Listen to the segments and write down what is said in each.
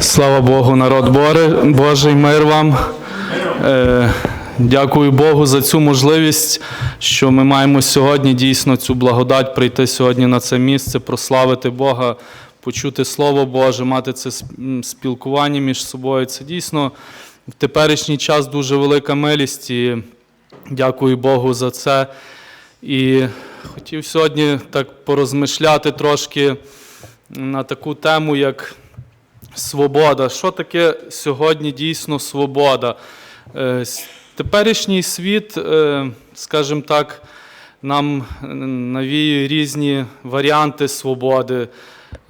Слава Богу, народ Божий, мир вам. Е, Дякую Богу за цю можливість, що ми маємо сьогодні дійсно цю благодать прийти сьогодні на це місце, прославити Бога, почути Слово Боже, мати це спілкування між собою. Це дійсно в теперішній час дуже велика милість і дякую Богу за це. І хотів сьогодні так порозмишляти трошки на таку тему, як свобода. Що таке сьогодні дійсно свобода? Е, Теперішній світ, е, скажімо так, нам навіює різні варіанти свободи.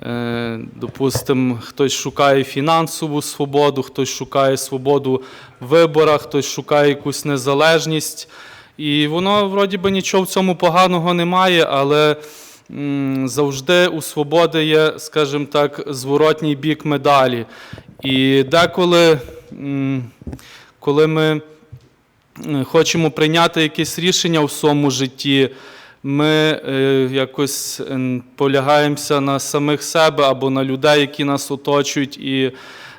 Е, Допустимо, хтось шукає фінансову свободу, хтось шукає свободу в виборах, хтось шукає якусь незалежність. І воно, вроді би, нічого в цьому поганого немає, але завжди у свободи є, скажімо так, зворотній бік медалі. І деколи, коли ми хочемо прийняти якесь рішення в своєму житті, ми е, якось полягаємося на самих себе або на людей, які нас оточують, і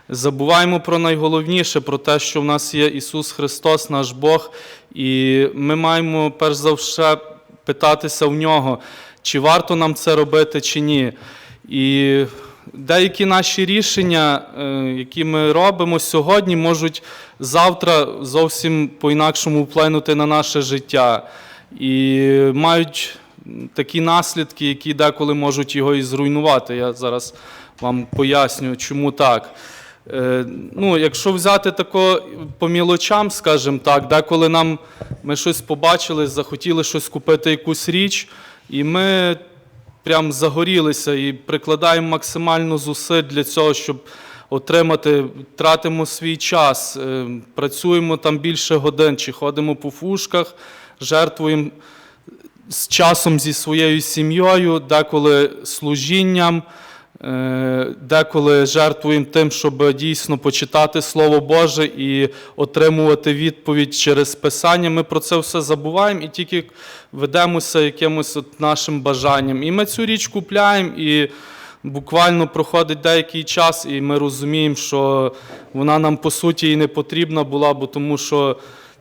забуваємо про найголовніше, про те, що в нас є Ісус Христос, наш Бог, і ми маємо перш за все питатися в нього, чи варто нам це робити, чи ні. І деякі наші рішення, е, які ми робимо сьогодні, можуть завтра зовсім по-інакшому вплинути на наше життя. І мають такі наслідки, які деколи можуть його і зруйнувати. Я зараз вам поясню, чому так. Е, Ну, якщо взяти тако по мілочам, скажімо так, деколи нам ми щось побачили, захотіли щось купити, якусь річ, і ми прям загорілися і прикладаємо максимально зусиль для цього, щоб отримати, тратимо свій час, е, працюємо там більше годин, чи ходимо по фушках, жертвуємо з часом зі своєю сім'єю, деколи служінням, деколи жертвуємо тим, щоб дійсно почитати Слово Боже і отримувати відповідь через Писання. Ми про це все забуваємо і тільки ведемося якимось от нашим бажанням. І ми цю річ купляємо і. Буквально проходить деякий час, і ми розуміємо, що вона нам по суті і не потрібна була, бо тому що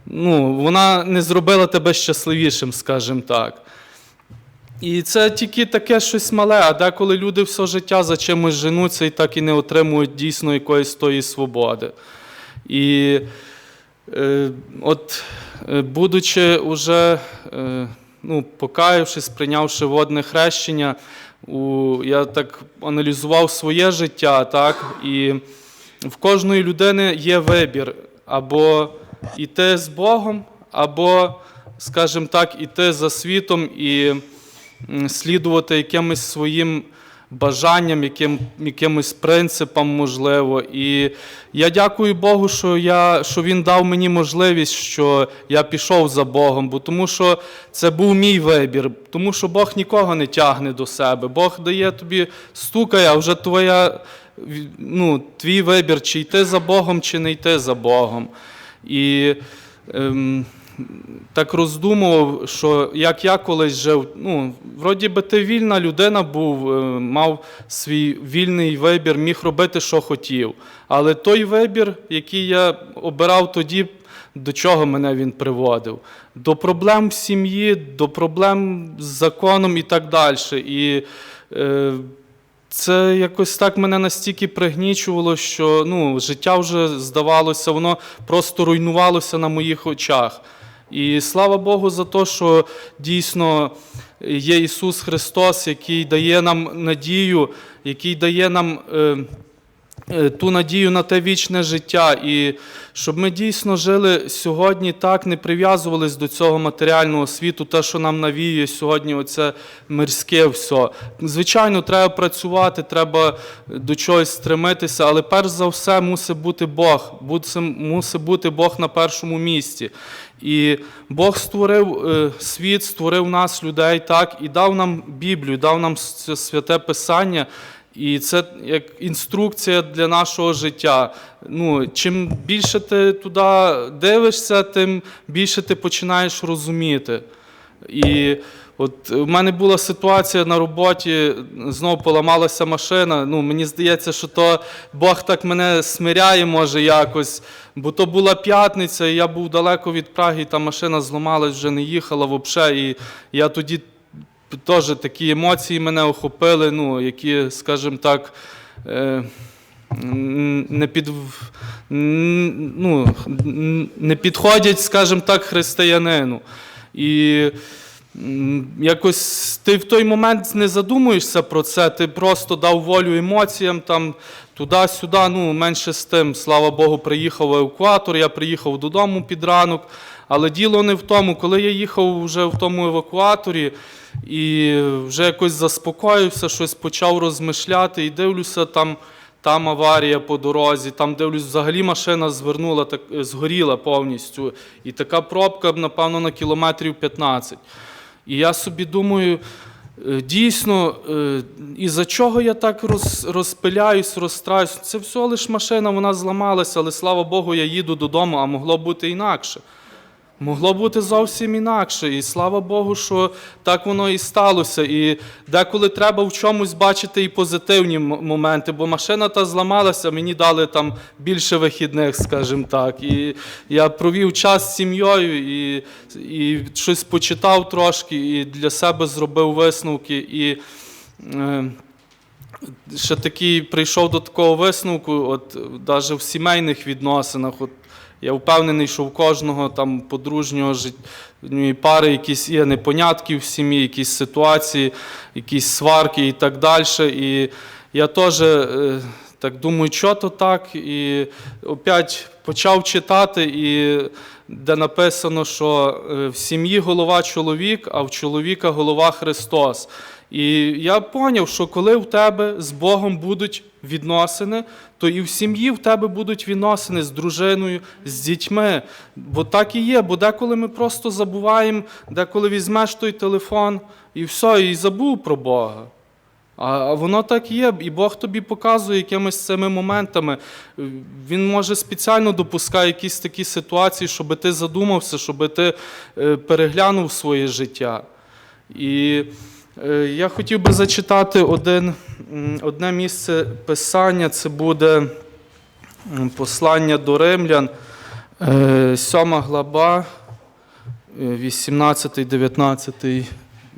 ну, вона не зробила тебе щасливішим, скажімо так. І це тільки таке щось мале, а деколи люди все життя за чимось женуться і так і не отримують дійсно якоїсь тої свободи. І е, от, е, будучи уже, е, ну, покаявшись, прийнявши водне хрещення, у, я так аналізував своє життя, так, і в кожної людини є вибір або йти з Богом, або, скажімо так, іти за світом і слідувати якимось своїм бажанням, яким, якимось принципам, можливо. І я дякую Богу, що, я, що Він дав мені можливість, що я пішов за Богом, бо тому що це був мій вибір, тому що Бог нікого не тягне до себе. Бог дає тобі стукає, а вже твоя, ну, твій вибір, чи йти за Богом, чи не йти за Богом. І ем, так роздумував, що як я колись жив, ну, вроді би ти вільна людина був, е, мав свій вільний вибір, міг робити, що хотів. Але той вибір, який я обирав тоді, до чого мене він приводив? До проблем в сім'ї, до проблем з законом і так далі. І е, це якось так мене настільки пригнічувало, що ну, життя вже здавалося, воно просто руйнувалося на моїх очах. І слава Богу за те, що дійсно є Ісус Христос, який дає нам надію, який дає нам е, ту надію на те вічне життя. І щоб ми дійсно жили сьогодні так, не прив'язувались до цього матеріального світу, те, що нам навіює сьогодні, оце мирське все. Звичайно, треба працювати, треба до чогось стремитися, але перш за все мусить бути Бог, мусить бути Бог на першому місці. І Бог створив е, світ, створив нас, людей, так, і дав нам Біблію, дав нам це святе Писання. І це як інструкція для нашого життя. Ну, чим більше ти туди дивишся, тим більше ти починаєш розуміти. І От в мене була ситуація на роботі, знову поламалася машина. Ну, мені здається, що то Бог так мене смиряє, може, якось. Бо то була п'ятниця, і я був далеко від Праги, і та машина зламалась, вже не їхала взагалі. І я тоді теж такі емоції мене охопили, ну, які, скажімо так, е, не, під, ну, не підходять, скажімо так, християнину. І якось ти в той момент не задумуєшся про це, ти просто дав волю емоціям там туди-сюди, ну менше з тим. Слава Богу, приїхав евакуатор, я приїхав додому під ранок. Але діло не в тому, коли я їхав вже в тому евакуаторі і вже якось заспокоївся, щось почав розмишляти і дивлюся, там, там аварія по дорозі, там дивлюсь, взагалі машина звернула, так, згоріла повністю. І така пробка, напевно, на кілометрів 15. І я собі думаю, е, дійсно, е, і за чого я так роз, розпиляюсь, розстраюсь? Це все лише машина, вона зламалася, але слава Богу, я їду додому, а могло бути інакше. Могло бути зовсім інакше. І слава Богу, що так воно і сталося. І деколи треба в чомусь бачити і позитивні моменти, бо машина та зламалася, мені дали там більше вихідних, скажімо так. І я провів час з сім'єю і, і щось почитав трошки, і для себе зробив висновки. І, е, ще такий прийшов до такого висновку, от навіть в сімейних відносинах. От, я впевнений, що в кожного там подружнього життя пари якісь є непонятки в сім'ї, якісь ситуації, якісь сварки і так далі. І я теж е, так думаю, що то так. І опять почав читати, і де написано, що е, в сім'ї голова чоловік, а в чоловіка голова Христос. І я зрозумів, що коли в тебе з Богом будуть відносини, то і в сім'ї в тебе будуть відносини з дружиною, з дітьми. Бо так і є. Бо деколи ми просто забуваємо, деколи візьмеш той телефон і все, і забув про Бога. А воно так є, і Бог тобі показує якимись цими моментами. Він може спеціально допускає якісь такі ситуації, щоб ти задумався, щоб ти е, переглянув своє життя. І я хотів би зачитати один, одне місце писання. Це буде послання до римлян, е, 7 глава, 18-19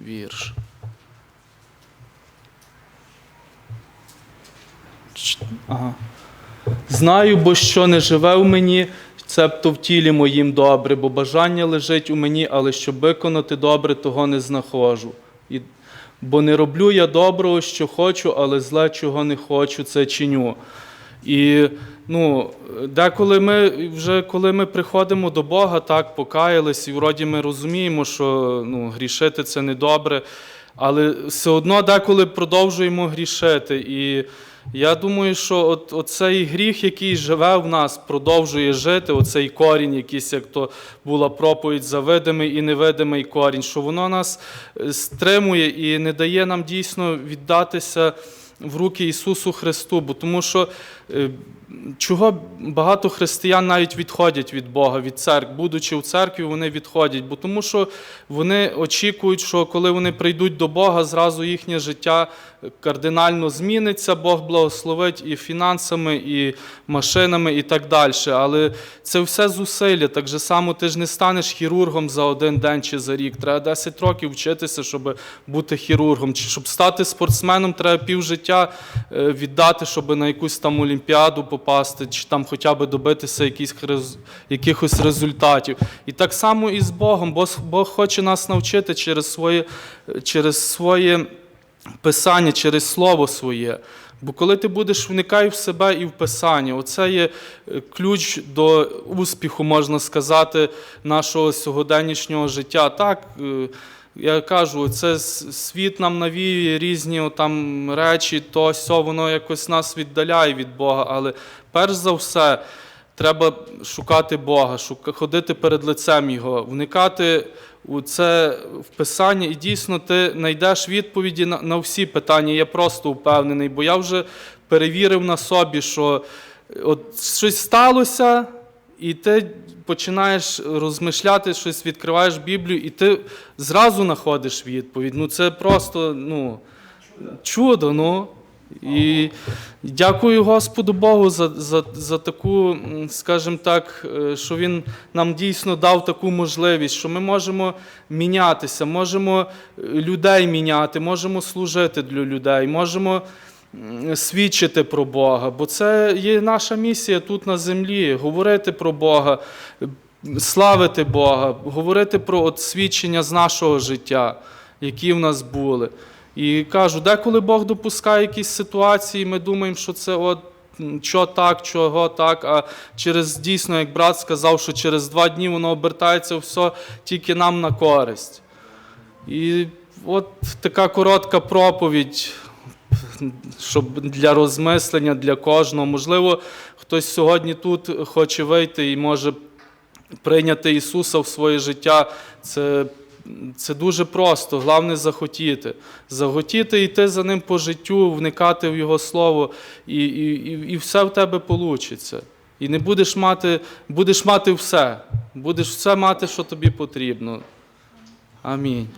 вірш. Ага. Знаю, бо що не живе в мені, цебто в тілі моїм добре, бо бажання лежить у мені, але щоб виконати добре, того не знаходжу. Бо не роблю я доброго, що хочу, але зле, чого не хочу, це чиню. І ну, деколи ми вже коли ми приходимо до Бога, так покаялись, і вроді ми розуміємо, що ну, грішити це недобре, але все одно деколи продовжуємо грішити. І я думаю, що от, оцей гріх, який живе в нас, продовжує жити, оцей корінь, якийсь, як то була проповідь за видимий і невидимий корінь, що воно нас е, стримує і не дає нам дійсно віддатися в руки Ісусу Христу, бо тому що чого багато християн навіть відходять від Бога, від церкви. Будучи в церкві, вони відходять, бо тому що вони очікують, що коли вони прийдуть до Бога, зразу їхнє життя кардинально зміниться, Бог благословить і фінансами, і машинами, і так далі. Але це все зусилля. Так же само ти ж не станеш хірургом за один день чи за рік. Треба 10 років вчитися, щоб бути хірургом. Чи щоб стати спортсменом, треба півжиття е, віддати, щоб на якусь там олімпіаду попасти, чи там хоча б добитися якихось, результатів. І так само і з Богом. Бог, Бог хоче нас навчити через своє, через своє писання, через слово своє. Бо коли ти будеш вникай в себе і в писання, оце є е, ключ до успіху, можна сказати, нашого сьогоденнішнього життя. Так, е, я кажу, це світ нам навіює різні там речі, то сьо, воно якось нас віддаляє від Бога. Але перш за все, треба шукати Бога, ходити перед лицем Його, вникати у це в Писання, і дійсно ти знайдеш відповіді на, на всі питання. Я просто впевнений, бо я вже перевірив на собі, що от щось сталося. І ти починаєш розмишляти щось, відкриваєш Біблію, і ти зразу знаходиш відповідь. Ну це просто ну, чудо. Ну. І дякую Господу Богу за, за, за таку, скажімо так, е, що Він нам дійсно дав таку можливість, що ми можемо мінятися, можемо е, людей міняти, можемо служити для людей, можемо свідчити про Бога. Бо це є наша місія тут на землі говорити про Бога, славити Бога, говорити про от свідчення з нашого життя, які в нас були. І кажу, деколи Бог допускає якісь ситуації, ми думаємо, що це от що так, чого так. А через дійсно, як брат сказав, що через два дні воно обертається все тільки нам на користь. І от така коротка проповідь, щоб для розмислення для кожного. Можливо, хтось сьогодні тут хоче вийти і може прийняти Ісуса в своє життя. Це це дуже просто, головне захотіти. Захотіти йти за ним по життю, вникати в Його Слово, і, і, і, все в тебе вийде. І не будеш мати, будеш мати все. Будеш все мати, що тобі потрібно. Амінь.